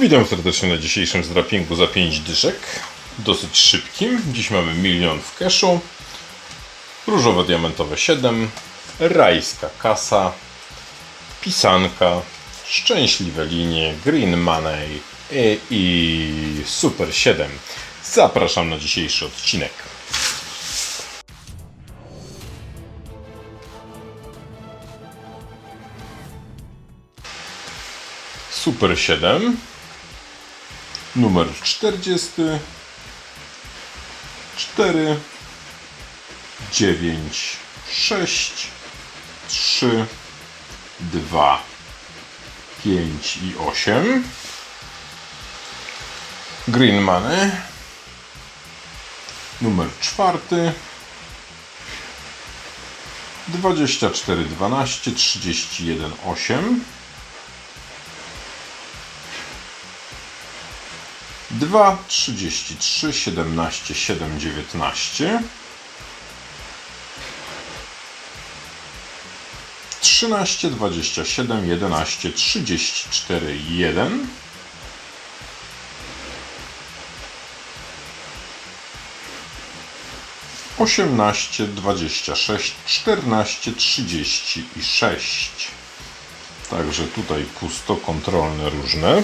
Witam serdecznie na dzisiejszym zdrapingu za 5 dyszek. Dosyć szybkim. Dziś mamy milion w keszu. Różowe diamentowe 7. Rajska kasa. Pisanka. Szczęśliwe linie. Green money. I, i super 7. Zapraszam na dzisiejszy odcinek. Super 7. Numer 40. 4. 9. 6. 3. 2. 5 i 8. Green Money. Numer 4. 24, 12, 31, 8. 2, 33, 17, 7, 19. 13, 27, 11, 34, 1. Osiemnaście, dwadzieścia sześć, czternaście, trzydzieści i sześć. Także tutaj pusto kontrolne różne.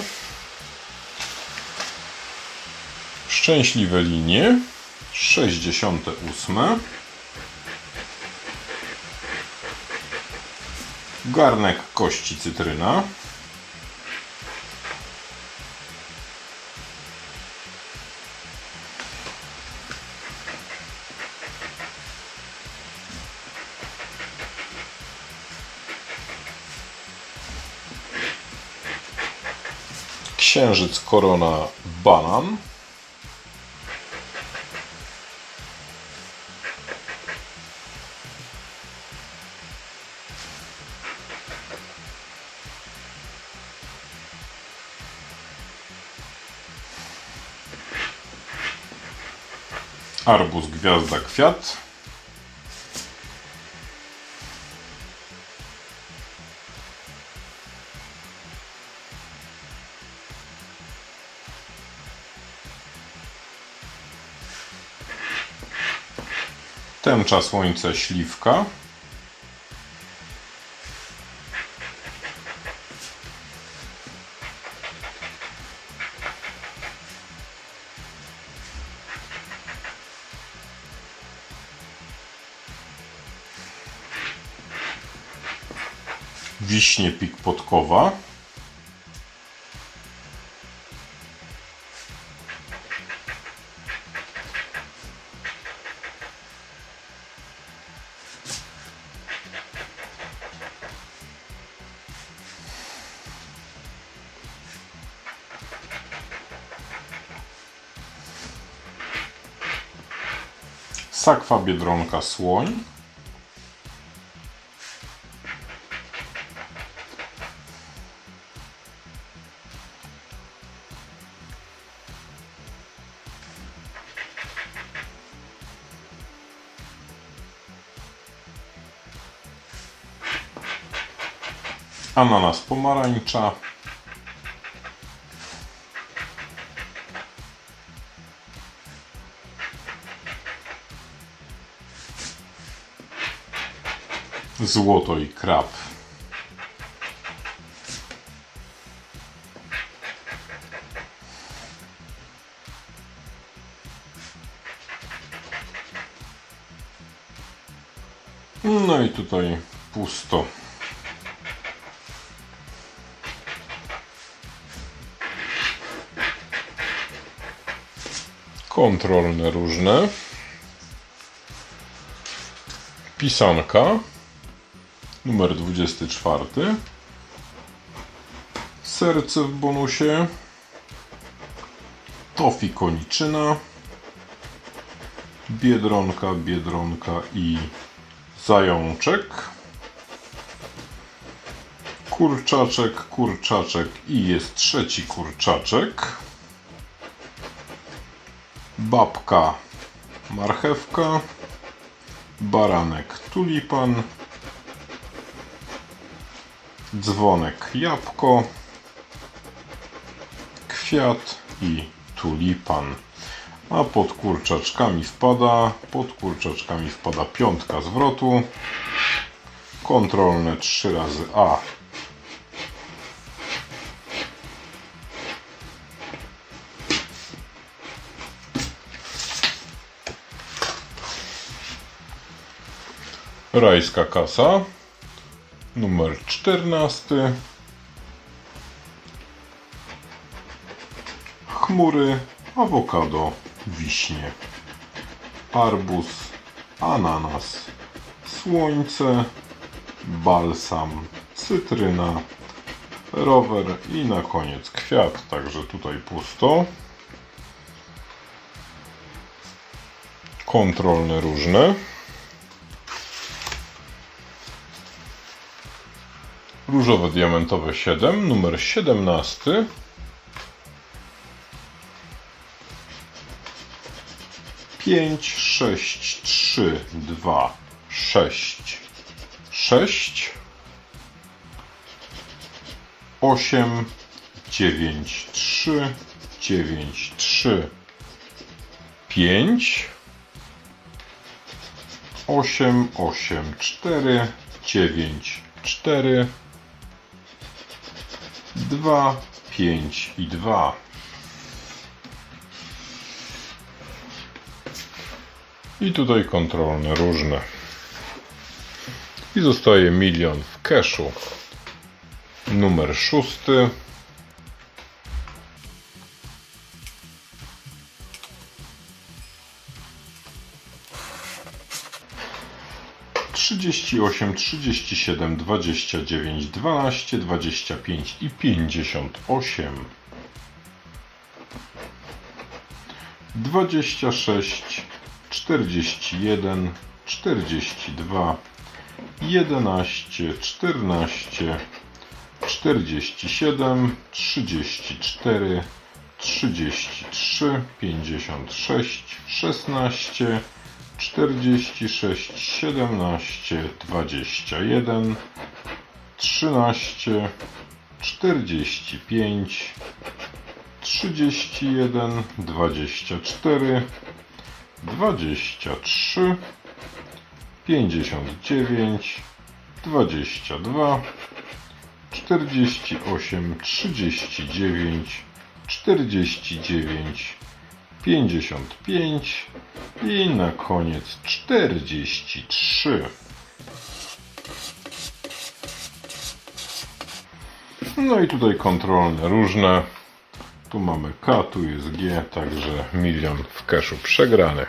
Szczęśliwe linie. 68. Garnek kości cytryna. Księżyc korona banan. Arbuz gwiazda kwiat. Tęcza słońce śliwka. Wiśnie pik podkowa. Sakwa Biedronka Słoń. Ananas pomarańcza. Złoto i krab. No i tutaj pusto. Kontrolne różne. Pisanka. Numer 24. Serce w bonusie. Tofi koniczyna. Biedronka, biedronka i zajączek. Kurczaczek, kurczaczek i jest trzeci kurczaczek babka marchewka, baranek tulipan, dzwonek jabłko, kwiat i tulipan. A pod kurczaczkami wpada, pod kurczaczkami wpada piątka zwrotu. Kontrolne 3 razy A. Rajska kasa. Numer 14. Chmury, awokado, wiśnie. Arbuz, ananas, słońce, balsam, cytryna, rower i na koniec kwiat. Także tutaj pusto. Kontrolne różne. Różowe diamentowe 7, numer 17. Pięć, sześć, trzy, dwa, sześć, sześć, osiem, dziewięć, trzy, dziewięć, trzy, pięć, osiem, osiem, cztery, dziewięć, cztery, dwa, pięć i dwa. I tutaj kontrolne różne. I zostaje milion w cashu. Numer szósty. Trzydzieści osiem, trzydzieści siedem, dwadzieścia dziewięć, dwanaście, dwadzieścia pięć i pięćdziesiąt osiem. Dwadzieścia sześć, czterdzieści jeden, czterdzieści dwa, jedenaście, czternaście, czterdzieści siedem, trzydzieści cztery, trzydzieści trzy, pięćdziesiąt sześć, szesnaście, czterdzieści sześć, siedemnaście, dwadzieścia jeden, trzynaście, czterdzieści pięć, trzydzieści jeden, dwadzieścia cztery, dwadzieścia trzy, pięćdziesiąt dziewięć, dwadzieścia dwa, czterdzieści osiem, trzydzieści dziewięć, czterdzieści dziewięć, pięćdziesiąt pięć i na koniec czterdzieści trzy. No i tutaj kontrolne różne. Tu mamy K, tu jest G, także milion w cashu przegrany.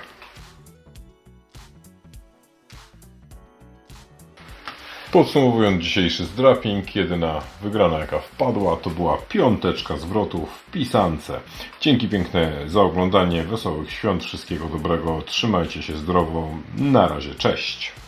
Podsumowując dzisiejszy zdraping, jedyna wygrana jaka wpadła to była piąteczka zwrotów w pisance. Dzięki piękne za oglądanie, wesołych świąt, wszystkiego dobrego, trzymajcie się zdrowo, na razie, cześć!